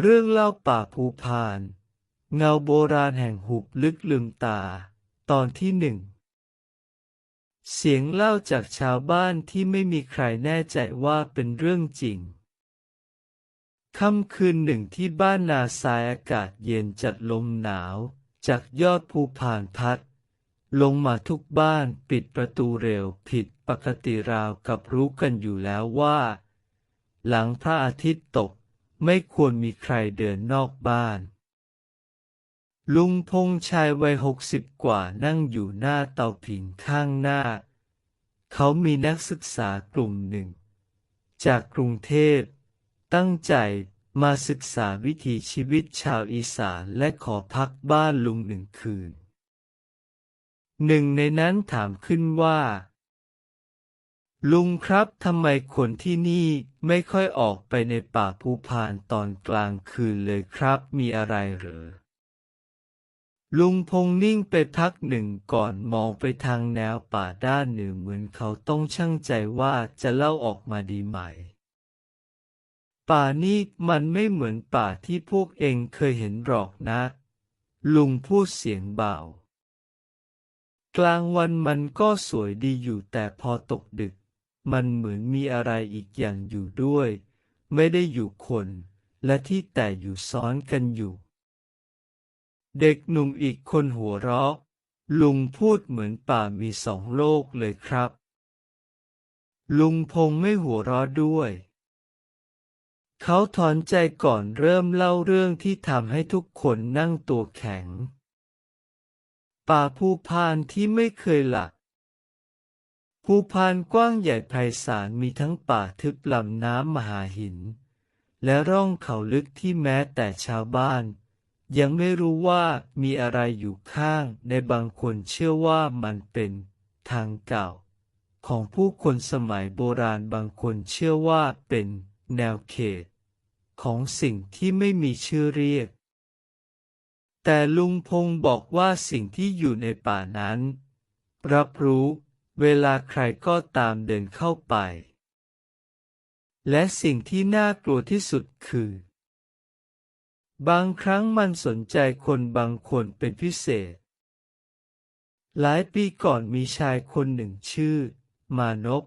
เรื่องเล่าป่าภูพาน เงาโบราณแห่งหุบลึกลืมตา ตอนที่หนึ่ง เสียงเล่าจากชาวบ้านที่ไม่มีใครแน่ใจว่าเป็นเรื่องจริง ค่ำคืนหนึ่งที่บ้านนาทรายอากาศเย็นจัดลมหนาว จากยอดภูผ่านพัด ลงมาทุกบ้านปิดประตูเร็วผิดปกติราวกับรู้กันอยู่แล้วว่า หลังพระอาทิตย์ตก ไม่ควรมีใครเดินนอกบ้าน ลุงพงษ์ชายวัยหกสิบกว่านั่งอยู่หน้าเตาผิงข้างหน้า เขามีนักศึกษากลุ่มหนึ่ง จากกรุงเทพ ตั้งใจมาศึกษาวิถีชีวิตชาวอีสานและขอพักบ้านลุงหนึ่งคืน หนึ่งในนั้นถามขึ้นว่า ลุงครับทำไมคนที่นี่ไม่ค่อยออกไปในป่าภูพานตอนกลางคืนเลยครับ มีอะไรเหรอ ลุงพงนิ่งไปพักหนึ่งก่อนมองไปทางแนวป่าด้านหนึ่งเหมือนเขาต้องชั่งใจว่าจะเล่าออกมาดีไหม ป่านี้มันไม่เหมือนป่าที่พวกเองเคยเห็นหรอกนะ ลุงพูดเสียงเบากลางวันมันก็สวยดีอยู่แต่พอตกดึก มันเหมือนมีอะไรอีกอย่างอยู่ด้วย ไม่ได้อยู่คน และที่แต่อยู่ซ้อนกันอยู่ เด็กหนุ่มอีกคนหัวเราะ ลุงพูดเหมือนป่ามีสองโลกเลยครับ ลุงพงไม่หัวเราะด้วย เขาถอนใจก่อนเริ่มเล่าเรื่องที่ทำให้ทุกคนนั่งตัวแข็งป่าภูพานที่ไม่เคยหลับ ภูพานกว้างใหญ่ไพศาลมีทั้งป่าทึบลำน้ำมหาหิน และร่องเขาลึกที่แม้แต่ชาวบ้าน ยังไม่รู้ว่ามีอะไรอยู่ข้างในบางคนเชื่อว่ามันเป็นทางเก่า ของผู้คนสมัยโบราณบางคนเชื่อว่าเป็นแนวเขต ของสิ่งที่ไม่มีชื่อเรียก แต่ลุงพงบอกว่าสิ่งที่อยู่ในป่านั้น รับรู้ เวลาใครก็ตามเดินเข้าไป และสิ่งที่น่ากลัวที่สุดคือ บางครั้งมันสนใจคนบางคนเป็นพิเศษ หลายปีก่อนมีชายคนหนึ่งชื่อ มานพ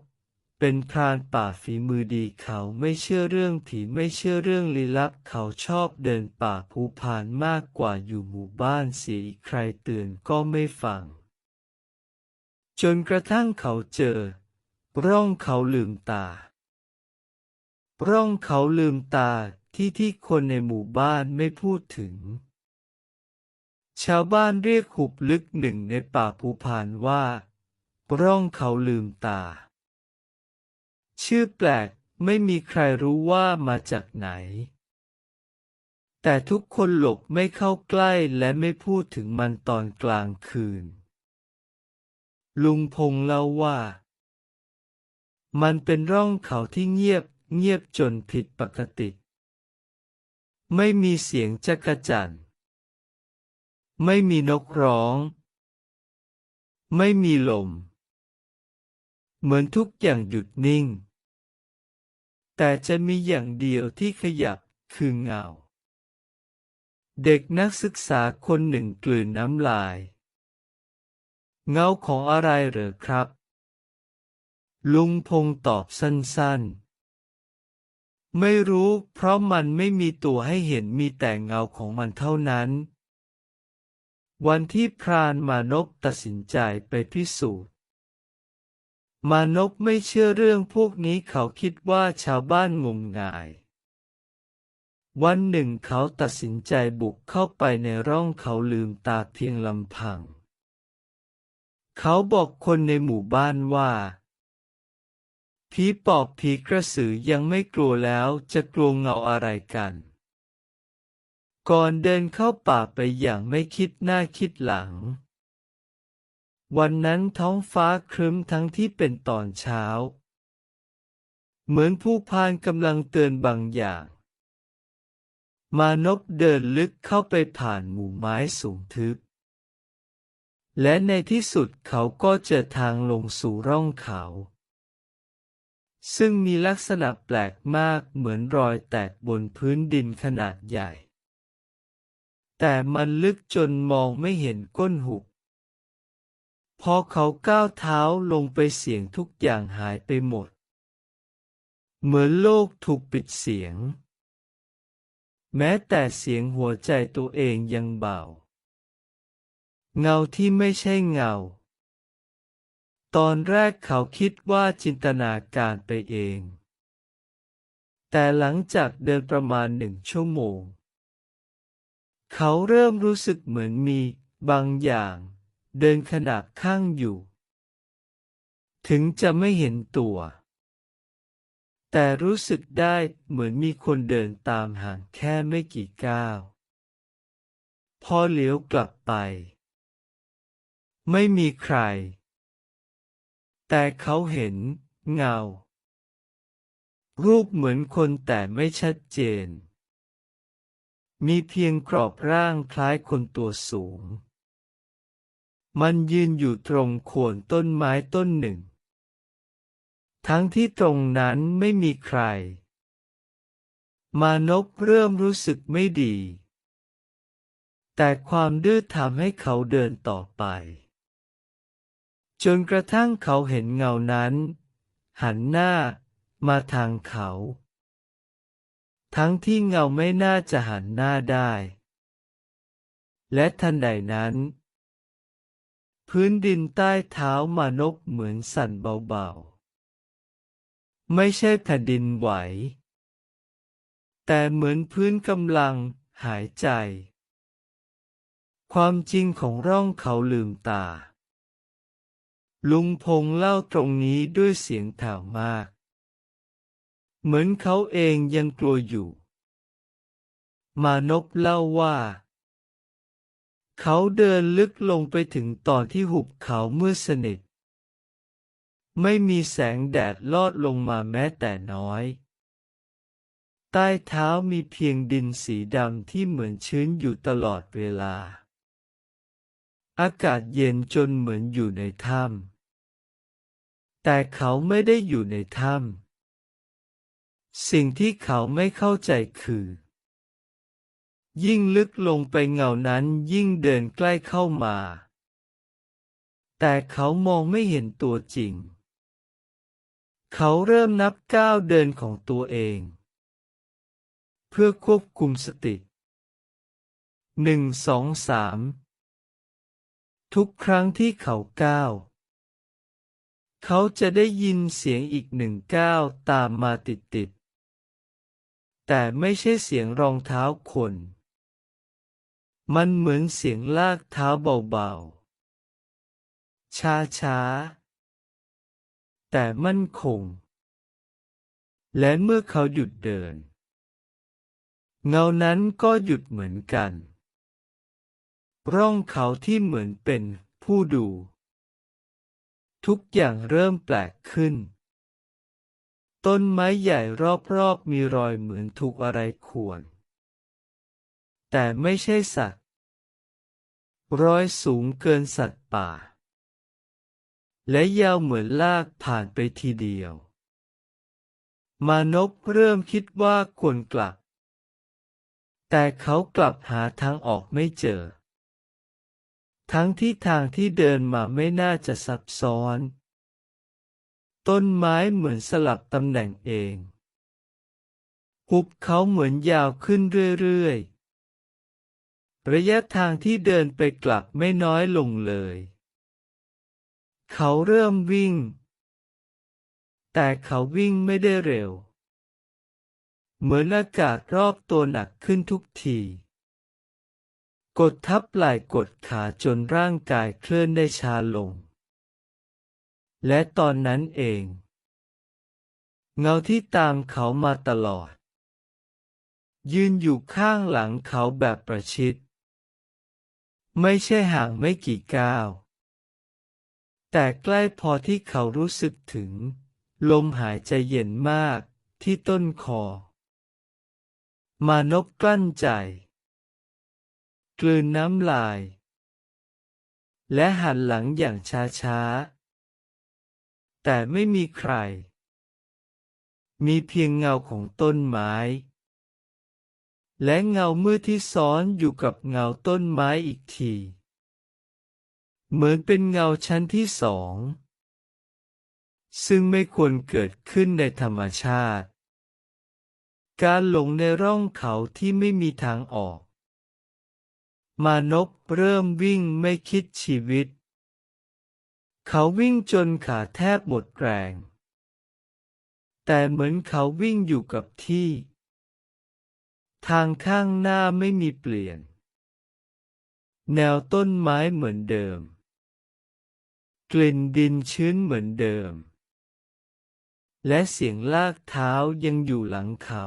เป็นพรานป่าฝีมือดีเขาไม่เชื่อเรื่องผีไม่เชื่อเรื่องลี้ลับเขาชอบเดินป่าภูพานมากกว่าอยู่หมู่บ้านเสียใครเตือนก็ไม่ฟัง จนกระทั่งเขาเจอ ร่องเขาลืมตา ร่องเขาลืมตาที่ที่คนในหมู่บ้านไม่พูดถึง ชาวบ้านเรียกหุบลึกหนึ่งในป่าภูพานว่า ร่องเขาลืมตา ชื่อแปลกไม่มีใครรู้ว่ามาจากไหน แต่ทุกคนหลบไม่เข้าใกล้และไม่พูดถึงมันตอนกลางคืน ลุงพงเล่าว่า มันเป็นร่องเขาที่เงียบเงียบจนผิดปกติ ไม่มีเสียงจักระจั่นไม่มีนกร้อง ไม่มีลม เหมือนทุกอย่างหยุดนิ่ง แต่จะมีอย่างเดียวที่ขยับคือเงา เด็กนักศึกษาคนหนึ่งกลืนน้ำลาย เงาของอะไรเหรอครับ ลุงพงตอบสั้นๆ ไม่รู้เพราะมันไม่มีตัวให้เห็นมีแต่เงาของมันเท่านั้น วันที่พรานมานพตัดสินใจไปพิสูจน์มานพไม่เชื่อเรื่องพวกนี้เขาคิดว่าชาวบ้านงมงาย วันหนึ่งเขาตัดสินใจบุกเข้าไปในร่องเขาลืมตาเพียงลำพัง เขาบอกคนในหมู่บ้านว่าผีปอบผีกระสือยังไม่กลัวแล้วจะกลัวเงาอะไรกัน ก่อนเดินเข้าป่าไปอย่างไม่คิดหน้าคิดหลัง วันนั้นท้องฟ้าครึ้มทั้งที่เป็นตอนเช้า เหมือนผู้พานกำลังเตือนบางอย่าง มานพเดินลึกเข้าไปผ่านหมู่ไม้สูงทึบ และในที่สุดเขาก็เจอทางลงสู่ร่องเขา ซึ่งมีลักษณะแปลกมากเหมือนรอยแตกบนพื้นดินขนาดใหญ่ แต่มันลึกจนมองไม่เห็นก้นหุบ พอเขาก้าวเท้าลงไปเสียงทุกอย่างหายไปหมด เหมือนโลกถูกปิดเสียง แม้แต่เสียงหัวใจตัวเองยังเบา เงาที่ไม่ใช่เงา ตอนแรกเขาคิดว่าจินตนาการไปเอง แต่หลังจากเดินประมาณหนึ่งชั่วโมง เขาเริ่มรู้สึกเหมือนมีบางอย่าง เดินขนาบข้างอยู่ ถึงจะไม่เห็นตัว แต่รู้สึกได้เหมือนมีคนเดินตามห่างแค่ไม่กี่ก้าว พอเหลียวกลับไป ไม่มีใคร แต่เขาเห็น เงา รูปเหมือนคนแต่ไม่ชัดเจน มีเพียงกรอบร่างคล้ายคนตัวสูง มันยืนอยู่ตรงโคนต้นไม้ต้นหนึ่ง ทั้งที่ตรงนั้นไม่มีใคร มานพเริ่มรู้สึกไม่ดีแต่ความดื้อทำให้เขาเดินต่อไป จนกระทั่งเขาเห็นเงานั้น หันหน้ามาทางเขา ทั้งที่เงาไม่น่าจะหันหน้าได้ และทันใดนั้น พื้นดินใต้เท้ามานพเหมือนสั่นเบาๆ ไม่ใช่แผ่นดินไหว แต่เหมือนพื้นกำลังหายใจ ความจริงของร่องเขาลืมตา ลุงพงเล่าตรงนี้ด้วยเสียงแผ่วมาก เหมือนเขาเองยังกลัวอยู่ มานพเล่าว่า เขาเดินลึกลงไปถึงตอนที่หุบเขาเมื่อสนิท ไม่มีแสงแดดลอดลงมาแม้แต่น้อย ใต้เท้ามีเพียงดินสีดำที่เหมือนชื้นอยู่ตลอดเวลา อากาศเย็นจนเหมือนอยู่ในถ้ำแต่เขาไม่ได้อยู่ในถ้ำสิ่งที่เขาไม่เข้าใจคือ ยิ่งลึกลงไปเงานั้นยิ่งเดินใกล้เข้ามา แต่เขามองไม่เห็นตัวจริง เขาเริ่มนับก้าวเดินของตัวเอง เพื่อควบคุมสติหนึ่งสองสาม ทุกครั้งที่เขาก้าว เขาจะได้ยินเสียงอีกหนึ่งก้าวตามมาติดๆ แต่ไม่ใช่เสียงรองเท้าคน มันเหมือนเสียงลากเท้าเบาๆ ช้าๆ แต่มั่นคง และเมื่อเขาหยุดเดิน เงานั้นก็หยุดเหมือนกัน ร่องเขาที่เหมือนเป็นผู้ดู ทุกอย่างเริ่มแปลกขึ้น ต้นไม้ใหญ่รอบๆมีรอยเหมือนถูกอะไรข่วน แต่ไม่ใช่สัตว์ รอยสูงเกินสัตว์ป่า และยาวเหมือนลากผ่านไปทีเดียว มานพเริ่มคิดว่าควรกลับ แต่เขากลับหาทางออกไม่เจอ ทั้งที่ทางที่เดินมาไม่น่าจะซับซ้อน ต้นไม้เหมือนสลับตำแหน่งเองหุบเขาเหมือนยาวขึ้นเรื่อยๆ ระยะทางที่เดินไปกลับไม่น้อยลงเลย เขาเริ่มวิ่ง แต่เขาวิ่งไม่ได้เร็ว เหมือนอากาศรอบตัวหนักขึ้นทุกที กดทับไหล่กดขาจนร่างกายเคลื่อนได้ช้าลง และตอนนั้นเอง เงาที่ตามเขามาตลอด ยืนอยู่ข้างหลังเขาแบบประชิด ไม่ใช่ห่างไม่กี่ก้าว แต่ใกล้พอที่เขารู้สึกถึง ลมหายใจเย็นมากที่ต้นคอ มานพกลั้นใจ กลืนน้ำลาย และหันหลังอย่างช้าๆ แต่ไม่มีใคร มีเพียงเงาของต้นไม้ และเงามืดที่ซ้อนอยู่กับเงาต้นไม้อีกที เหมือนเป็นเงาชั้นที่สอง ซึ่งไม่ควรเกิดขึ้นในธรรมชาติ การหลงในร่องเขาที่ไม่มีทางออก มานพเริ่มวิ่งไม่คิดชีวิต เขาวิ่งจนขาแทบหมดแรง แต่เหมือนเขาวิ่งอยู่กับที่ ทางข้างหน้าไม่มีเปลี่ยน แนวต้นไม้เหมือนเดิม กลิ่นดินชื้นเหมือนเดิม และเสียงลากเท้ายังอยู่หลังเขา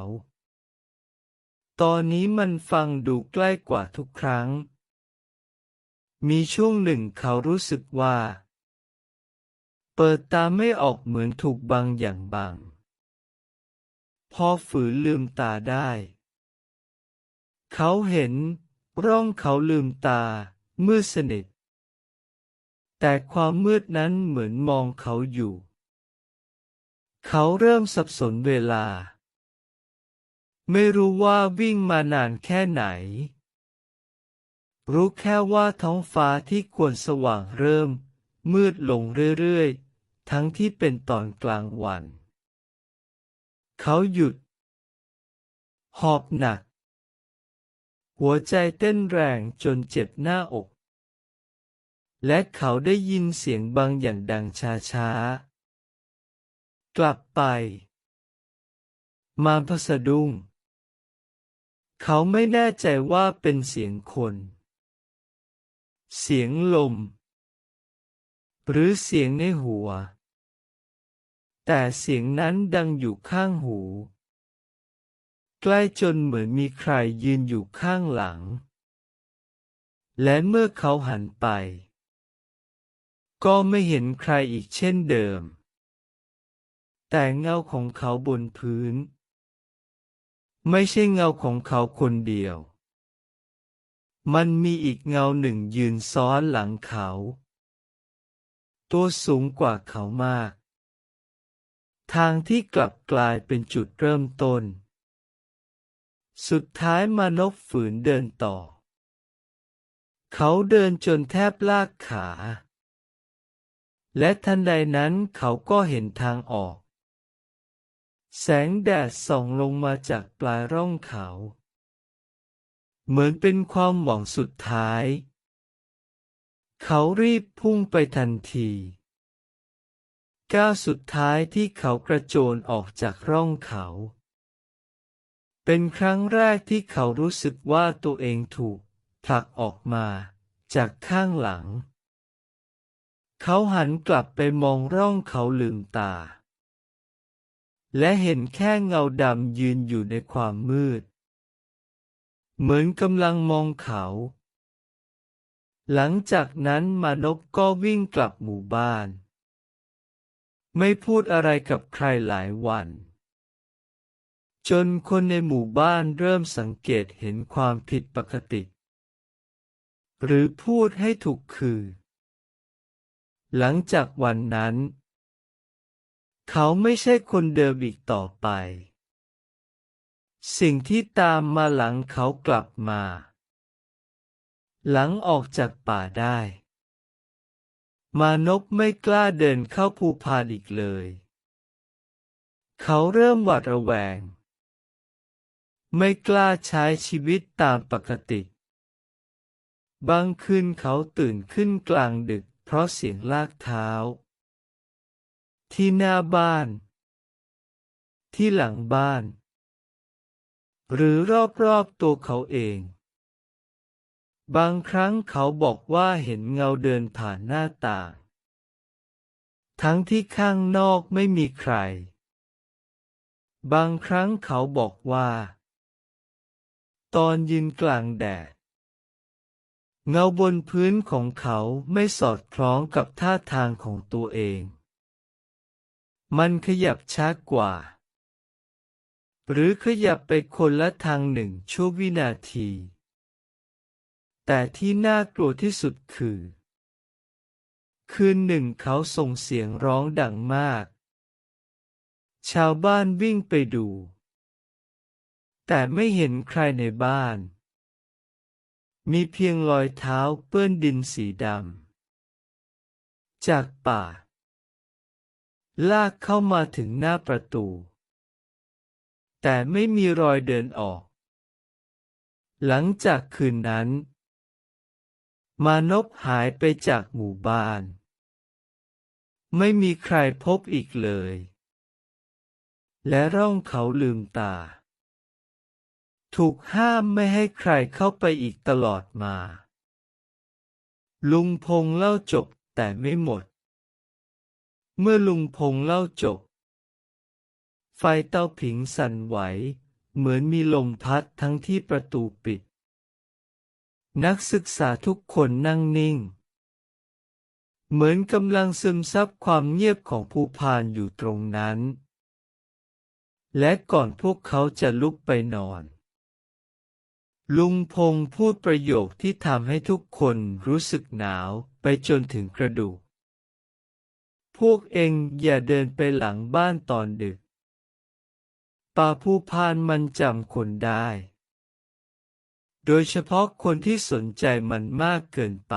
ตอนนี้มันฟังดูใกล้กว่าทุกครั้ง มีช่วงหนึ่งเขารู้สึกว่า เปิดตาไม่ออกเหมือนถูกบังอย่างบัง พอฝืนลืมตาได้ เขาเห็นร่องเขาลืมตา มืดสนิท แต่ความมืดนั้นเหมือนมองเขาอยู่ เขาเริ่มสับสนเวลา ไม่รู้ว่าวิ่งมานานแค่ไหน รู้แค่ว่าท้องฟ้าที่ควรสว่างเริ่ม มืดลงเรื่อยๆ ทั้งที่เป็นตอนกลางวัน เขาหยุด หอบหนัก หัวใจเต้นแรงจนเจ็บหน้าอก และเขาได้ยินเสียงบางอย่างดังช้าๆ กลับไป มารพสะดุ้ง เขาไม่แน่ใจว่าเป็นเสียงคน เสียงลม หรือเสียงในหัว แต่เสียงนั้นดังอยู่ข้างหู ใกล้จนเหมือนมีใครยืนอยู่ข้างหลัง และเมื่อเขาหันไป ก็ไม่เห็นใครอีกเช่นเดิม แต่เงาของเขาบนพื้น ไม่ใช่เงาของเขาคนเดียว มันมีอีกเงาหนึ่งยืนซ้อนหลังเขา ตัวสูงกว่าเขามาก ทางที่กลับกลายเป็นจุดเริ่มต้น สุดท้ายมานพฝืนเดินต่อ เขาเดินจนแทบลากขา และทันใดนั้นเขาก็เห็นทางออก แสงแดดส่องลงมาจากปลายร่องเขา เหมือนเป็นความหวังสุดท้าย เขารีบพุ่งไปทันทีก้าวสุดท้ายที่เขากระโจนออกจากร่องเขา เป็นครั้งแรกที่เขารู้สึกว่าตัวเองถูกผลักออกมาจากข้างหลัง เขาหันกลับไปมองร่องเขาลืมตา และเห็นแค่เงาดำยืนอยู่ในความมืด เหมือนกำลังมองเขา หลังจากนั้นมานพก็วิ่งกลับหมู่บ้าน ไม่พูดอะไรกับใครหลายวัน จนคนในหมู่บ้านเริ่มสังเกตเห็นความผิดปกติ หรือพูดให้ถูกคือ หลังจากวันนั้น เขาไม่ใช่คนเดิมอีกต่อไป สิ่งที่ตามมาหลังเขากลับมา หลังออกจากป่าได้ มานพไม่กล้าเดินเข้าภูพานอีกเลย เขาเริ่มหวาดระแวง ไม่กล้าใช้ชีวิตตามปกติ บางคืนเขาตื่นขึ้นกลางดึกเพราะเสียงลากเท้า ที่หน้าบ้าน ที่หลังบ้าน หรือรอบๆตัวเขาเอง บางครั้งเขาบอกว่าเห็นเงาเดินผ่านหน้าต่าง ทั้งที่ข้างนอกไม่มีใคร บางครั้งเขาบอกว่า ตอนยืนกลางแดดเงาบนพื้นของเขาไม่สอดคล้องกับท่าทางของตัวเอง มันขยับช้ากว่า หรือขยับไปคนละทางหนึ่งชั่ววินาที แต่ที่น่ากลัวที่สุดคือ คืนหนึ่งเขาส่งเสียงร้องดังมาก ชาวบ้านวิ่งไปดู แต่ไม่เห็นใครในบ้าน มีเพียงรอยเท้าเปื้อนดินสีดำจากป่า ลากเข้ามาถึงหน้าประตู แต่ไม่มีรอยเดินออก หลังจากคืนนั้น มานพหายไปจากหมู่บ้าน ไม่มีใครพบอีกเลย และร่องเขาลืมตา ถูกห้ามไม่ให้ใครเข้าไปอีกตลอดมา ลุงพงเล่าจบแต่ไม่หมด เมื่อลุงพงเล่าจบ ไฟเต้าผิงสั่นไหว เหมือนมีลมพัดทั้งที่ประตูปิด นักศึกษาทุกคนนั่งนิ่ง เหมือนกำลังซึมซับความเงียบของภูพานอยู่ตรงนั้น และก่อนพวกเขาจะลุกไปนอน ลุงพงพูดประโยคที่ทำให้ทุกคนรู้สึกหนาวไปจนถึงกระดูก พวกเองอย่าเดินไปหลังบ้านตอนดึก ป่าผู้พานมันจำคนได้ โดยเฉพาะคนที่สนใจมันมากเกินไป